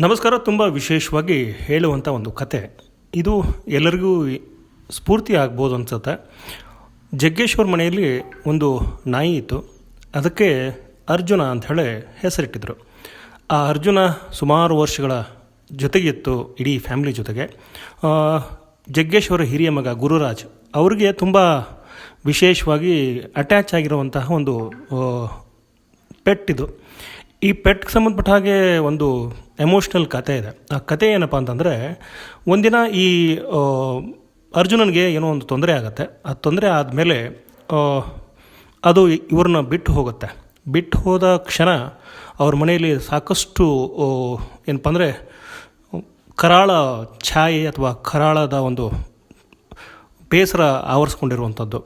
ನಮಸ್ಕಾರ, ತುಂಬ ವಿಶೇಷವಾಗಿ ಹೇಳುವಂಥ ಒಂದು ಕತೆ. ಇದು ಎಲ್ಲರಿಗೂ ಸ್ಫೂರ್ತಿ ಆಗ್ಬೋದು ಅನ್ಸುತ್ತೆ. ಜಗ್ಗೇಶ್ವರ ಮನೆಯಲ್ಲಿ ಒಂದು ನಾಯಿ ಇತ್ತು. ಅದಕ್ಕೆ ಅರ್ಜುನ ಅಂಥೇಳಿ ಹೆಸರಿಟ್ಟಿದ್ರು. ಆ ಅರ್ಜುನ ಸುಮಾರು ವರ್ಷಗಳ ಜೊತೆಗಿತ್ತು ಇಡೀ ಫ್ಯಾಮಿಲಿ ಜೊತೆಗೆ. ಜಗ್ಗೇಶ್ವರ ಹಿರಿಯ ಮಗ ಗುರುರಾಜ್ ಅವರಿಗೆ ತುಂಬ ವಿಶೇಷವಾಗಿ ಅಟ್ಯಾಚ್ ಆಗಿರುವಂತಹ ಒಂದು ಪೆಟ್ಟಿದು. ಈ ಪೆಟ್ಗೆ ಸಂಬಂಧಪಟ್ಟ ಹಾಗೆ ಒಂದು ಎಮೋಷ್ನಲ್ ಕತೆ ಇದೆ. ಆ ಕತೆ ಏನಪ್ಪ ಅಂತಂದರೆ, ಒಂದಿನ ಈ ಅರ್ಜುನನಿಗೆ ಏನೋ ಒಂದು ತೊಂದರೆ ಆಗುತ್ತೆ. ಆ ತೊಂದರೆ ಆದಮೇಲೆ ಅದು ಇವ್ರನ್ನ ಬಿಟ್ಟು ಹೋಗುತ್ತೆ. ಬಿಟ್ಟು ಹೋದ ಕ್ಷಣ ಅವ್ರ ಮನೆಯಲ್ಲಿ ಸಾಕಷ್ಟು ಏನಪ್ಪ ಅಂದರೆ, ಕರಾಳ ಛಾಯೆ ಅಥವಾ ಕರಾಳದ ಒಂದು ಬೇಸರ ಆವರಿಸ್ಕೊಂಡಿರುವಂಥದ್ದು.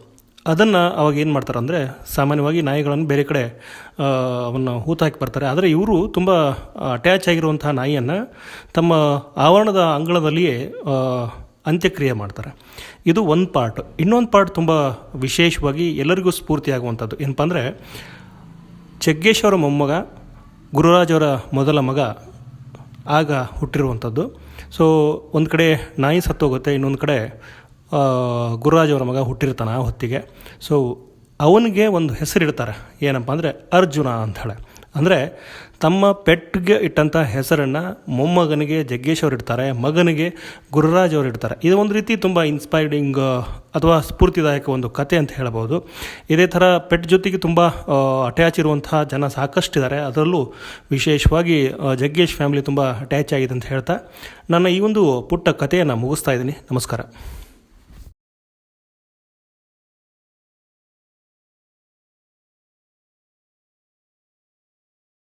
ಅದನ್ನು ಅವಾಗ ಏನು ಮಾಡ್ತಾರೆ ಅಂದರೆ ಸಾಮಾನ್ಯವಾಗಿ ನಾಯಿಗಳನ್ನು ಬೇರೆ ಕಡೆ ಅವನ್ನು ಹೂತಾಕಿ ಬರ್ತಾರೆ. ಆದರೆ ಇವರು ತುಂಬ ಅಟ್ಯಾಚ್ ಆಗಿರುವಂತಹ ನಾಯಿಯನ್ನು ತಮ್ಮ ಆವರಣದ ಅಂಗಳದಲ್ಲಿಯೇ ಅಂತ್ಯಕ್ರಿಯೆ ಮಾಡ್ತಾರೆ. ಇದು ಒಂದು ಪಾರ್ಟ್ ಇನ್ನೊಂದು ಪಾರ್ಟ್ ತುಂಬ ವಿಶೇಷವಾಗಿ ಎಲ್ಲರಿಗೂ ಸ್ಫೂರ್ತಿಯಾಗುವಂಥದ್ದು ಏನಪ್ಪ ಅಂದರೆ ಜಗ್ಗೇಶ್ ಅವರ ಮೊಮ್ಮಗ, ಗುರುರಾಜ್ ಅವರ ಮೊದಲ ಮಗ ಆಗ ಹುಟ್ಟಿರುವಂಥದ್ದು. ಸೊ ಒಂದು ಕಡೆ ನಾಯಿ ಸತ್ತೋಗುತ್ತೆ, ಇನ್ನೊಂದು ಕಡೆ ಗುರುರಾಜ್ ಅವರ ಮಗ ಹುಟ್ಟಿರ್ತಾನೆ ಆ ಹೊತ್ತಿಗೆ. ಸೊ ಅವನಿಗೆ ಒಂದು ಹೆಸರಿಡ್ತಾರೆ. ಏನಪ್ಪ ಅಂದರೆ ಅರ್ಜುನ ಅಂಥೇಳಿ. ಅಂದರೆ ತಮ್ಮ ಪೆಟ್ಟಿಗೆ ಇಟ್ಟಂಥ ಹೆಸರನ್ನು ಮೊಮ್ಮಗನಿಗೆ ಜಗ್ಗೇಶ್ ಅವರು ಇಡ್ತಾರೆ ಮಗನಿಗೆ ಗುರುರಾಜ್ ಅವರು ಇಡ್ತಾರೆ ಇದು ಒಂದು ರೀತಿ ತುಂಬ ಇನ್ಸ್ಪೈರಿಂಗ್ ಅಥವಾ ಸ್ಫೂರ್ತಿದಾಯಕ ಒಂದು ಕತೆ ಅಂತ ಹೇಳ್ಬೋದು. ಇದೇ ಥರ ಪೆಟ್ ಜೊತೆಗೆ ತುಂಬ ಅಟ್ಯಾಚ್ ಇರುವಂಥ ಜನ ಸಾಕಷ್ಟು ಇದ್ದಾರೆ ಅದರಲ್ಲೂ ವಿಶೇಷವಾಗಿ ಜಗ್ಗೇಶ್ ಫ್ಯಾಮಿಲಿ ತುಂಬ ಅಟ್ಯಾಚ್ ಆಗಿದೆ ಅಂತ ಹೇಳ್ತಾ ನನ್ನ ಈ ಒಂದು ಪುಟ್ಟ ಕಥೆಯನ್ನು ಮುಗಿಸ್ತಾ ಇದ್ದೀನಿ. ನಮಸ್ಕಾರ.